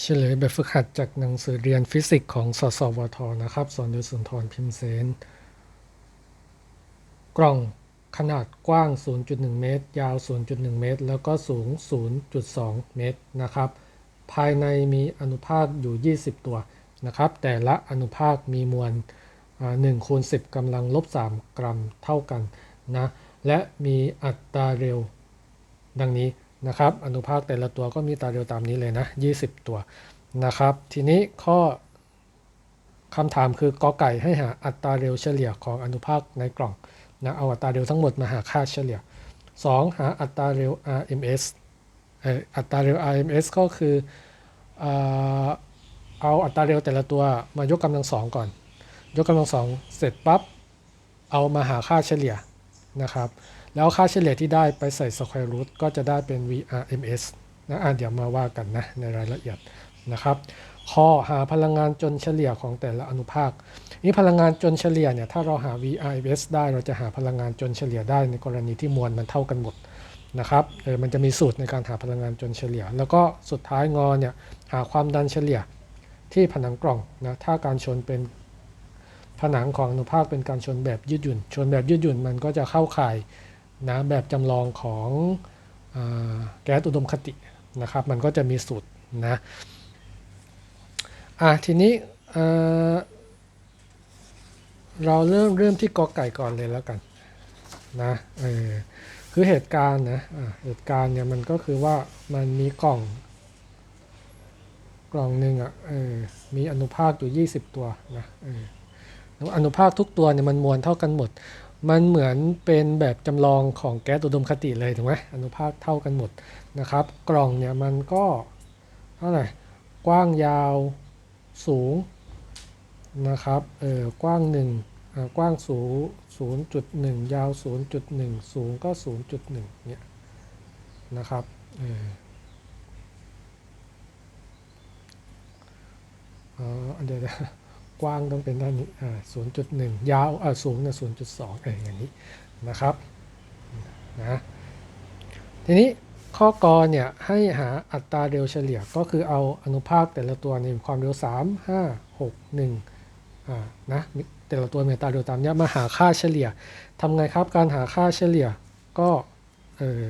เฉลยแบบฝึกหัดจากหนังสือเรียนฟิสิกส์ของสสวทนะครับ สอนโดยสุนทรพิมพ์เสน กล่องขนาดกว้าง 0.1 เมตร ยาว 0.1 เมตร แล้วก็สูง 0.2 เมตรนะครับ ภายในมีอนุภาคอยู่ 20 ตัวนะครับ แต่ละอนุภาคมีมวล1คูณ10กำลังลบ 3 กรัมเท่ากันนะ และมีอัตราเร็วดังนี้ นะครับอนุภาคแต่ละตัวก็มีตาเร็วตามนี้เลยนะ 20 ตัวนะครับ ทีนี้ข้อคำถามคือกอไก่ให้หาอัตราเร็วเฉลี่ยของอนุภาคในกล่องนะเอาอัตราเร็วทั้งหมดมาหาค่าเฉลี่ย 2. หาอัตราเร็ว RMS อัตราเร็ว RMS ก็คือเอ่อเอาอัตราเร็วแต่ละตัวมายกกำลังสองก่อน ยกกำลังสองเสร็จปั๊บเอามาหาค่าเฉลี่ยนะครับ แล้วค่าเฉลี่ยที่ได้ไปใส่ square root ก็จะได้เป็น VRMS นะอะเดี๋ยวมาว่ากันนะในรายละเอียดนะครับข้อหาพลังงานจนเฉลี่ยของแต่ละอนุภาค นี่พลังงานจนเฉลี่ยเนี่ยถ้าเราหา VRMS ได้เราจะหาพลังงานจนเฉลี่ยได้ในกรณีที่มวลมันเท่ากันหมดนะครับเออมันจะมีสูตรในการหาพลังงานจนเฉลี่ย แล้วก็สุดท้ายงอเนี่ยหาความดันเฉลี่ยที่ผนังกล่องนะถ้าการชนเป็นผนังของอนุภาคเป็นการชนแบบยืดหยุ่น ชนแบบยืดหยุ่นมันก็จะเข้าข่าย นะแบบจำลองของอแก๊สอุดมคตินะครับ มันก็จะมีสูตรนะอะทีนี้เราเริ่มเริ่มที่กอไก่ก่อนเลยแล้วกันนะเออคือเหตุการณ์นะะเหตุการณ์เนี่ยมันก็คือว่ามันมีกล่อง กล่องหนึ่งอะเออมีอนุภาคอยู่ 20 ตัวนะเออแล้วอนุภาคทุกตัวเนี่ยมันมวลเท่ากันหมด มันเหมือนเป็นแบบจำลองของแก๊สอุดมคติเลยถูกไหมอนุภาคเท่ากันหมดนะครับ กล่องเนี่ยมันก็เท่าไหร่กว้างยาวสูงนะครับเออกว้าง1อ่ากว้างสูง0.1 ยาว 0.1 สูงก็ 0.1เนี่ยนะครับเอออ๋อเดี๋ยว กว้างต้องเป็นด้านนี้อ่า0.1ยาวอ่าสูงเนี่ย0.2เอออย่างนี้นะครับนะทีนี้ข้อกอเนี่ยให้หาอัตราเร็วเฉลี่ยก็คือเอาอนุภาคแต่ละตัวในความเร็ว 3 5 6 1อ่านะแต่ละตัวมีอัตราเร็วตามเนี้ยมาหาค่าเฉลี่ยทำไงครับการหาค่าเฉลี่ยก็เออ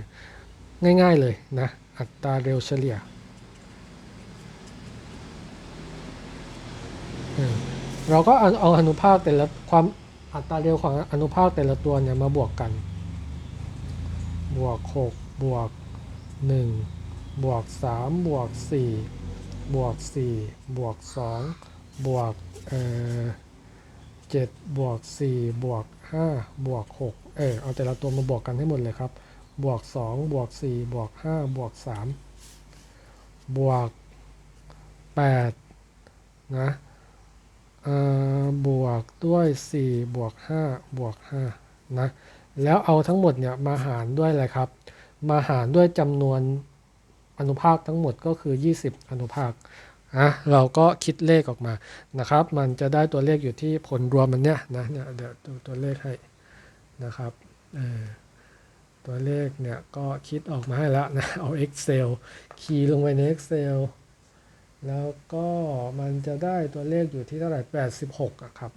ง่ายๆเลยนะอัตราเร็วเฉลี่ยเออ เราก็เอาอนุภาคแต่ละความอัตราเร็วของอนุภาคแต่ละตัวเนี่ยมาบวกกัน บวก 6 บวก 1 บวก 3 บวก 4 บวก 4 บวก 2 บวกเอ่อ7บวก 4 บวก 5 บวก 6 เออเอาแต่ละตัวมาบวกกันให้หมดเลยครับ บวก 2 บวก 4 บวก 5 บวก 3 บวก 8 นะ บวกด้วย 4 บวก 5 บวก 5 นะ แล้วเอาทั้งหมดเนี่ยมาหารด้วยอะไรครับ มาหารด้วยจำนวนอนุภาคทั้งหมดก็คือ 20 อนุภาคอะเราก็คิดเลขออกมานะครับ มันจะได้ตัวเลขอยู่ที่ผลรวมมันเนี่ยนะเนี่ยเดี๋ยวดูตัวเลขให้นะครับตัวเลขเนี่ยก็คิดออกมาให้แล้วนะ เอา Excel คีย์ลงไปใน Excel แล้วก็มันจะได้ตัวเลขอยู่ที่เท่าไหร่ 86อะครับ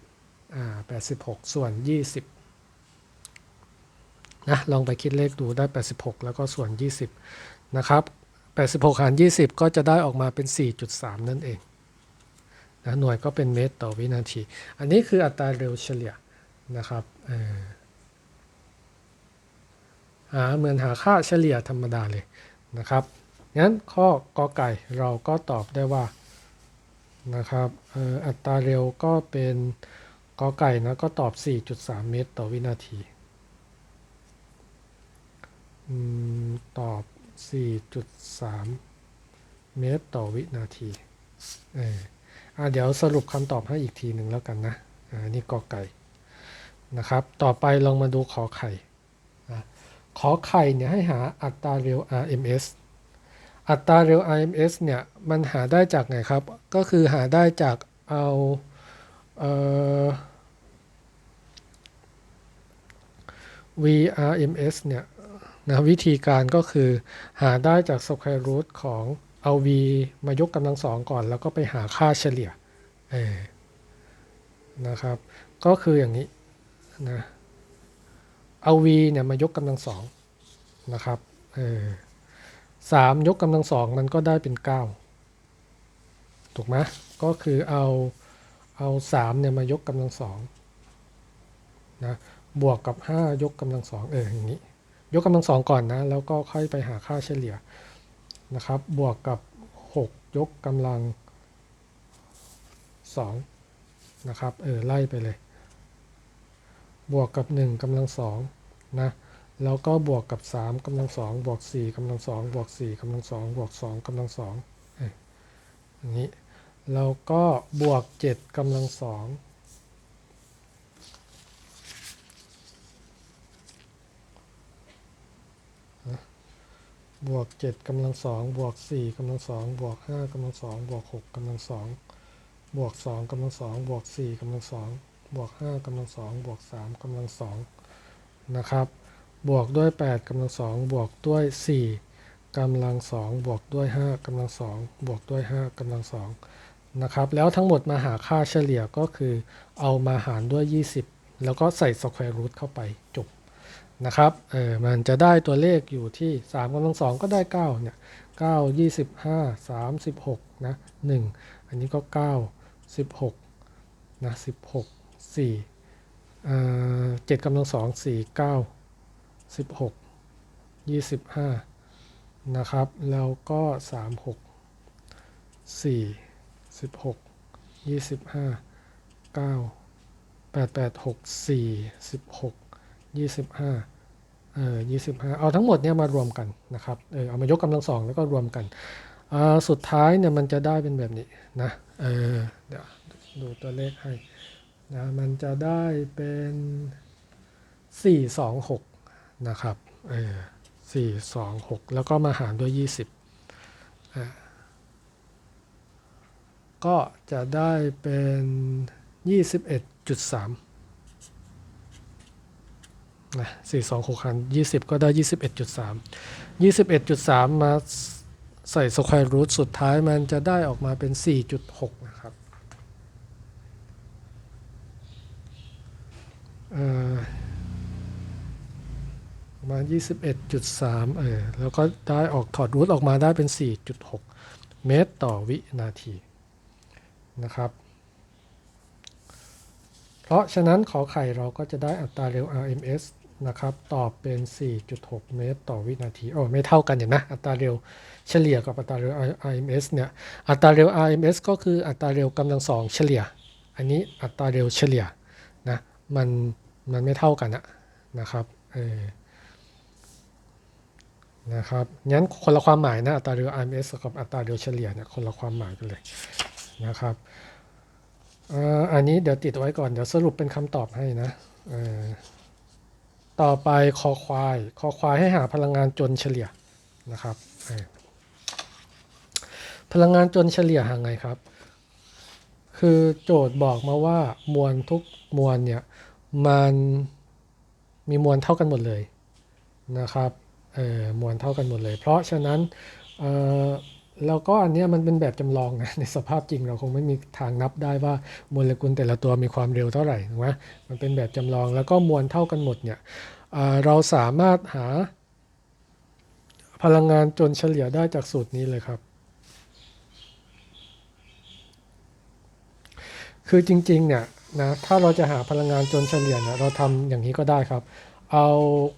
อ่า 86 ส่วน 20 นะ ลองไปคิดเลขดูได้ 86 แล้วก็ส่วน 20 นะครับ 86 หาร 20 ก็จะได้ออกมาเป็น 4.3 นั่นเองนะหน่วยก็เป็นเมตรต่อวินาที อันนี้คืออัตราเร็วเฉลี่ยนะครับหาเหมือนหาค่าเฉลี่ยธรรมดาเลยนะครับ งั้นข้อกอไก่เราก็ตอบได้ว่านะครับอ,อัตราเร็วก็เป็นกอไก่นะก็ตอบ 4.3 เมตรต่อวินาทีอืมตอบ 4.3 เมตรต่อวินาทีเอออะเดี๋ยวสรุปคำตอบให้อีกทีหนึ่งแล้วกันนะอ่านี่กอไก่นะครับ ต่อไปลองมาดูขอไข่ขอไข่เนี่ยให้หาอัตราเร็ว RMS อัตราเร็ว RMS เนี่ยมันหาได้จากไหนครับ ก็คือหาได้จากเอาเอ่อ VRMS เนี่ยนะวิธีการก็คือหาได้จาก square root ของเอา v มายกกำลังสองก่อน แล้วก็ไปหาค่าเฉลี่ยนะครับ ก็คืออย่างนี้นะเอา v เนี่ยมายกกำลังสองนะครับเออ สามยกกำลังสองมันก็ได้เป็นเก้าถูกไหมก็คือเอาเอาสามเนี่ยมายกกำลังสองนะบวกกับห้ายกกำลังสองเอออย่างนี้ ยกกำลังสองก่อนนะ แล้วก็ค่อยไปหาค่าเฉลี่ยนะครับ บวกกับ 6 ยกกำลัง2นะครับเออไล่ไปเลย บวกกับ 1กำลัง2นะ แล้วก็บวกกับ 3กำลัง2บวก4กำลัง2บวก4กำลัง2บวก2กำลัง2เอออย่างนี้แล้วก็บวก 7กำลัง2บวกเจ็ดกำลังสองบวกสี่กำลังสองบวกห้ากำลังสองบวกหกกำลังสองบวกสองกำลังสองบวกสี่กำลังสองบวกห้ากำลังสองบวกสามกำลังสองนะครับ บวกด้วยแปดกำลังสองบวกด้วยสี่กำลังสองบวกด้วยห้ากำลังสองบวกด้วยห้ากำลังสองนะครับ แล้วทั้งหมดมาหาค่าเฉลี่ยก็คือเอามาหารด้วย 20 แล้วก็ใส่สแควร์รูทเข้าไปจบนะครับเออมันจะได้ตัวเลขอยู่ที่3กำลังสองก็ได้9เนี่ย9 25 36นะ1อันนี้ก็ 9 16นะ16 4อ่า7กำลังสอง4 9 16 25 นะครับ แล้วก็ 36 4 16 25 9 8 8 6 4 16 25 เออ25 เอาทั้งหมดเนี่ยมารวมกันนะครับ เออเอามายกกำลังสองแล้วก็รวมกัน อ่า สุดท้ายเนี่ยมันจะได้เป็นแบบนี้นะ เออเดี๋ยวดูตัวเลขให้นะมันจะได้เป็น 426 นะครับเออ426แล้วก็มาหารด้วย20อ่าก็จะได้เป็น21.3นะสี่สองหกหันยี่สิบก็ได้ยี่สิบเอ็ดจุดสามยี่สิบเอ็ดจุดสามมาใส่สแควร์รูทสุดท้ายมันจะได้ออกมาเป็นสี่จุดหกนะครับเอ่อ ประมาณยี่สิบเอ็ดจุดสามเออแล้วก็ได้ออกถอดรูทออกมาได้เป็นสี่จุดหกเมตรต่อวินาทีนะครับ เพราะฉะนั้นขอไข่เราก็จะได้อัตราเร็ว RMS นะครับ ตอบเป็น 4.6 เมตรต่อวินาที โอ้ไม่เท่ากันเห็นไหมอัตราเร็วเฉลี่ยกับอัตราเร็ว RMS เนี่ย อัตราเร็ว RMS ก็คืออัตราเร็วกำลังสองเฉลี่ย อันนี้อัตราเร็วเฉลี่ยนะ มันมันไม่เท่ากันอะนะครับ เออ นะครับงั้นคนละความหมายนะอัตราเร็ว RMS กับอัตราเร็วเฉลี่ยเนี่ยคนละความหมายกันเลยนะครับอันนี้เดี๋ยวติดไว้ก่อนเดี๋ยวสรุปเป็นคำตอบให้นะต่อไปคอควายคอควายให้หาพลังงานจนเฉลี่ยนะครับพลังงานจนเฉลี่ยหาไงครับ คือโจทย์บอกมาว่ามวลทุกมวลเนี่ยมันมีมวลเท่ากันหมดเลยนะครับ มวลเท่ากันหมดเลย เพราะฉะนั้นเออแล้วก็อันนี้มันเป็นแบบจำลองนะในสภาพจริงเราคงไม่มีทางนับได้ว่าโมเลกุลแต่ละตัวมีความเร็วเท่าไหร่ถูกไหมมันเป็นแบบจำลองแล้วก็มวลเท่ากันหมดเนี่ยเเราสามารถหาพลังงานจนเฉลี่ยได้จากสูตรนี้เลยครับ คือจริงๆเนี่ยนะถ้าเราจะหาพลังงานจนเฉลี่ยเนี่ยเราทำอย่างนี้ก็ได้ครับ เอา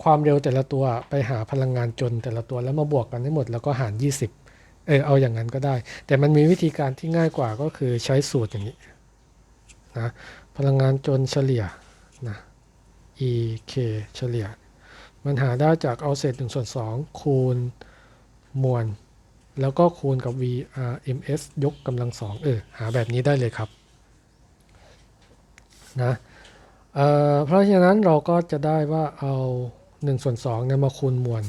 ความเร็วแต่ละตัวไปหาพลังงานจนแต่ละตัวแล้วมาบวกกันให้หมดแล้วก็หาร 20 เออเอาอย่างนั้นก็ได้ แต่มันมีวิธีการที่ง่ายกว่าก็คือใช้สูตรอย่างนี้นะพลังงานจนเฉลี่ยนะ e k เฉลี่ย มันหาได้จากเอาเศษ1ส่วน2คูณมวล แล้วก็คูณกับ v r m s ยกกำลังสองเออหาแบบนี้ได้เลยครับนะ เพราะฉะนั้นเราก็จะได้ว่าเอา1ส่วน2เนี่ยมาคูณมวล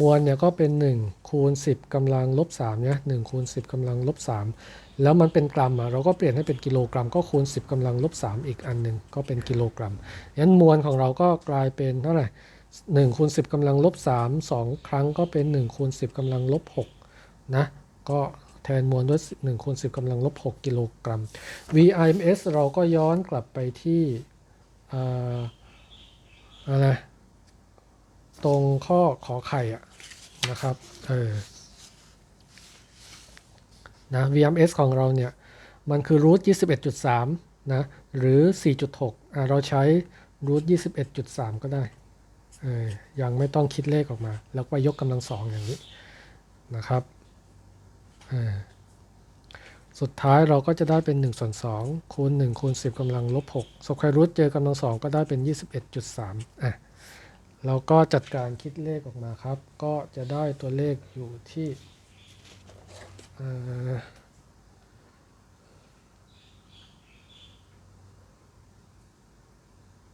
มวลเนี่ยก็เป็น 1 คูณ 10กำลังลบ3เนี่ย1คูณ 10กำลังลบ3แล้วมันเป็นกรัมอะเราก็เปลี่ยนให้เป็นกิโลกรัม ก็คูณ 10กำลังลบ3อีกอันหนึ่งก็เป็นกิโลกรัมงั้นมวลของเราก็กลายเป็นเท่าไหร่1คูณ10กำลังลบ3 2 ครั้งก็เป็น1คูณ10กำลังลบ6นะก็แทนมวลด้วย1คูณ10กำลังลบ6กิโลกรัม VIMS เราก็ย้อนกลับไปที่ อะไรตรงข้อขอไข่อะนะครับเออนะ VMS ของเราเนี่ย มันคือ root 21.3 นะ หรือ 4.6อะเราใช้ root 21.3 ก็ได้เออยังไม่ต้องคิดเลขออกมา แล้วก็ยกกำลังสองอย่างนี้นะครับเออ สุดท้ายเราก็จะได้เป็น1ส่วน2คูณ1คูณ10กำลังลบ6สแควร์รูทเจอกำลังสองก็ได้เป็น 21.3อะเราก็จัดการคิดเลขออกมาครับ ก็จะได้ตัวเลขอยู่ที่เอ่อ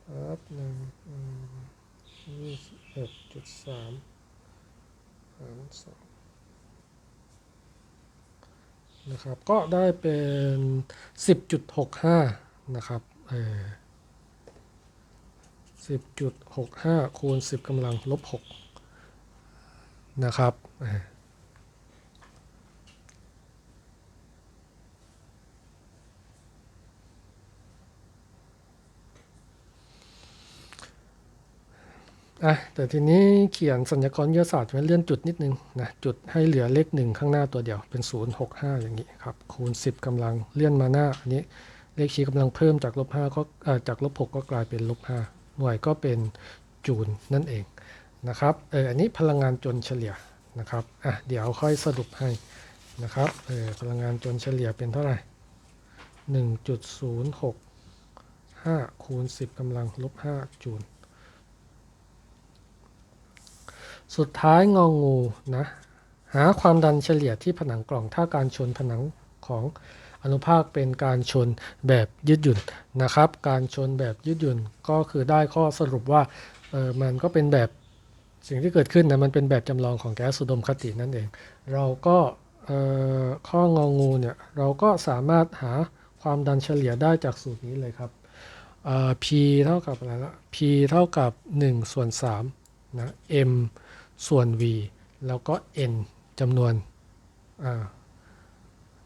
ครับหนึ่งยี่สิบเอ็ดจุดสามหารสอง นะครับ ก็ได้เป็นสิบจุดหกห้านะครับเออสิบจุดหกห้าคูณสิบกำลังลบหกนะครับ อะแต่ทีนี้เขียนสัญญากรวิทยาศาสตร์ไว้เลื่อนจุดนิดนึงนะจุดให้เหลือเลขหนึ่งข้างหน้าตัวเดียวเป็น 065 อย่างนี้ครับคูณ 10กำลังเลื่อนมาหน้าอันนี้เลขชี้กำลังเพิ่มจากลบ5ก็จากลบ6ก็กลายเป็นลบ5หน่วยก็เป็นจูลนั่นเองนะครับเอออันนี้พลังงานจนเฉลี่ยนะครับอะเดี๋ยวค่อยสรุปให้นะครับเออพลังงานจนเฉลี่ยเป็นเท่าไหร่1.065คูณ10กำลังลบ5จูล สุดท้ายงองูนะ หาความดันเฉลี่ยที่ผนังกล่องถ้าการชนผนังของอนุภาคเป็นการชนแบบยืดหยุ่นนะครับ การชนแบบยืดหยุ่นก็คือได้ข้อสรุปว่าเออมันก็เป็นแบบสิ่งที่เกิดขึ้นนะมันเป็นแบบจำลองของแก๊สสุดมคตินั่นเอง เราก็เออข้ององูเนี่ยเราก็สามารถหาความดันเฉลี่ยได้จากสูตรนี้เลยครับเออ P เท่ากับอะไรละ P เท่ากับ1ส่วน3นะ M ส่วน v แล้วก็ n จำนวน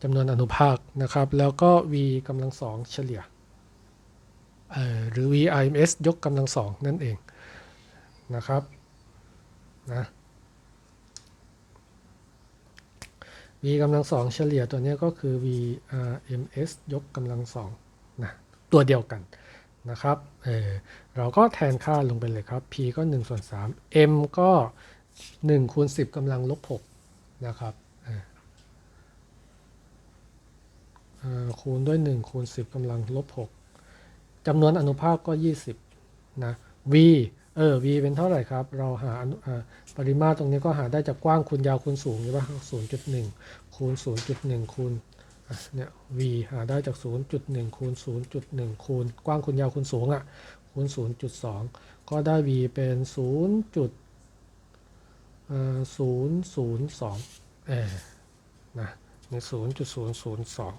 จำนวนอนุภาคนะครับ แล้วก็ v กำลังสองเฉลี่ยหรือ vims ยกกำลังสองนั่นเองนะครับนะ v กำลังสองเฉลี่ยตัวนี้ก็คือ vrms ยกกำลังสองนะตัวเดียวกันนะครับเออเราก็แทนค่าลงไปเลยครับ p ก็1ส่วน3 m ก็ 1คูณ10กำลังลบ6นะครับคูณด้วย 1 คูณ 10กำลังลบ6จำนวนอนุภาคก็ 20 นะ v เออ v เป็นเท่าไหร่ครับ เราหาอนุปริมาตรตรงนี้ก็หาได้จากกว้างคูณยาวคูณสูงใช่ปะ0.1คูณ0.1คูณอะเนี่ย v หาได้จาก0.1คูณ0.1คูณกว้างคูณยาวคูณสูงอะคูณ0.2ก็ได้ v เป็น 0. ศูนย์ศูนย์สองเออนะในศูนย์จุดศูนย์ศูนย์สอง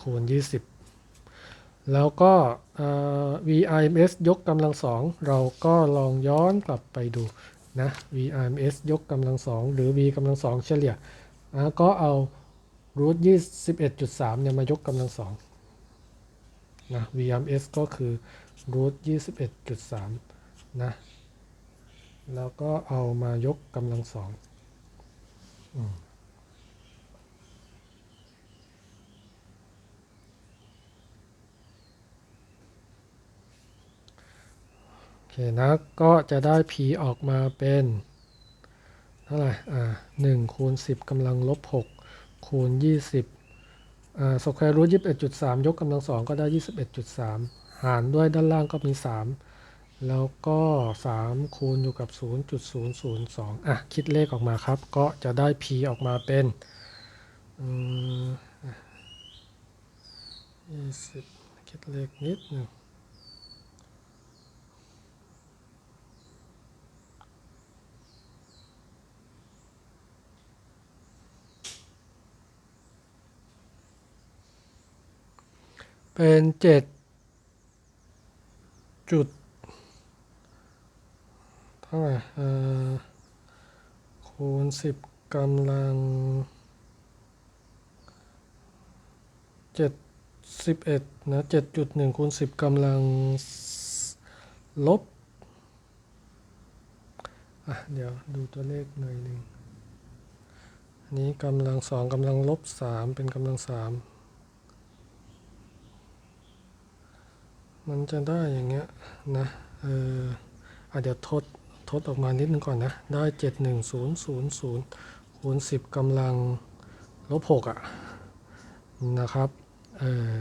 คูณยี่สิบแล้วก็ VIMS ยกกำลังสองเราก็ลองย้อนกลับไปดูนะ VIMS ยกกำลังสองหรือ V กำลังสองเฉลี่ยก็เอา root 21.3เอ็ดจุดสามเนี่ยมายกกำลังสองนะ VMS ก็คือ root 21.3นะ แล้วก็เอามายกกำลังสองโอเคนะก็จะได้ p ออกมาเป็นเท่าไหร่อ่าหนึ่งคูณสิบกำลังลบหกคูณยี่สิบอ่าสแควร์รูทยี่สิบเอ็ดจุดสามยกกำลังสองก็ได้ยี่สิบเอ็ดจุดสามหารด้วยด้านล่างก็มีสาม แล้วก็3คูณอยู่กับ 0.002 อะ คิดเลขออกมาครับ ก็จะได้ p ออกมาเป็นยี่สิบคิดเลขนิดหนึงเป็นเจ็ดจุด ท่าไหร่เอ่อคูณสิบกำลังเจ็ดสิบเอ็ดนะเจ็ดจุดหนึ่งคูณสิบกำลังลบ อะ เดี๋ยวดูตัวเลขหน่อยหนึ่งอันนี้กำลังสองกำลังลบสามเป็นกำลังสามมันจะได้อย่างเงี้ยนะ เอออะเดี๋ยวทด ทดออกมานิดนึงก่อนนะ ได้เจ็ดหนึ่งศูนย์ศูนย์ศูนย์คูณสิบกำลังลบหกอะ นะครับ เออ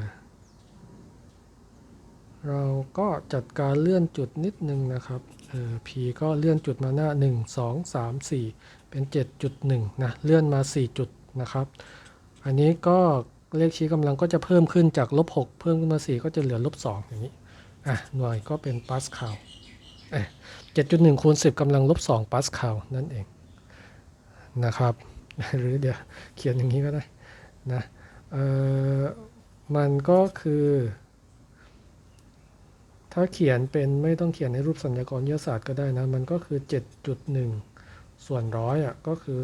เราก็จัดการเลื่อนจุดนิดนึงนะครับ เออ p ก็เลื่อนจุดมาหน้า 1 2 3 4 เป็น 7.1 นะ เลื่อนมา 4 จุดนะครับ อันนี้ก็เลขชี้กำลังก็จะเพิ่มขึ้นจากลบ6เพิ่มขึ้นมา 4 ก็จะเหลือลบ2อย่างนี้ อะ หน่วยก็เป็นปาสคาล 7.1คูณ10กำลังลบ2ปาสคาลนั่นเองนะครับหรือเดี๋ยวเขียนอย่างนี้ก็ได้นะเออมันก็คือ ถ้าเขียนเป็นไม่ต้องเขียนในรูปสัญญากรวิทยาศาสตร์ก็ได้นะ มันก็คือ 7.1 ส่วนร้อยอะก็คือ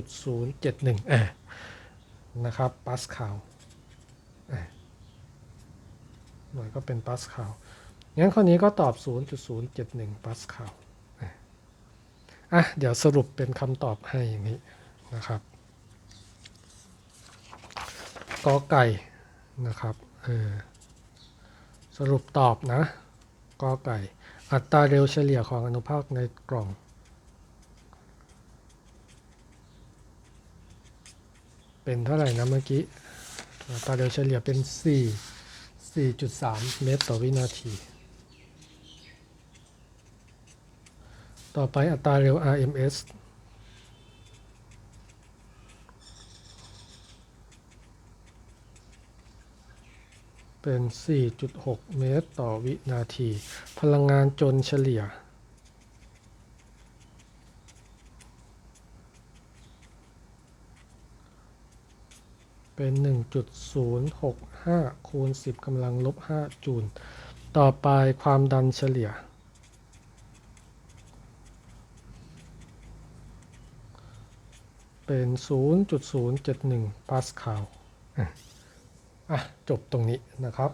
0.071เออนะครับปาสคาลหน่วยก็เป็นปาสคาล งั้นข้อนี้ก็ตอบ 0.071 ปาสคาลอะ เดี๋ยวสรุปเป็นคำตอบให้อย่างนี้นะครับกอไก่นะครับเออสรุปตอบนะกอไก่ อัตราเร็วเฉลี่ยของอนุภาคในกล่อง เป็นเท่าไหร่นะเมื่อกี้ อัตราเร็วเฉลี่ยเป็น 4 4.3 เมตรต่อวินาที ต่อไปอัตราเร็ว RMS เป็น 4.6 เมตรต่อวินาที พลังงานจนเฉลี่ย เป็น 1.065 คูณ 10กำลังลบ 5 จูล ต่อไปความดันเฉลี่ย เป็น 0.071ปาสคาลอะจบตรงนี้นะครับ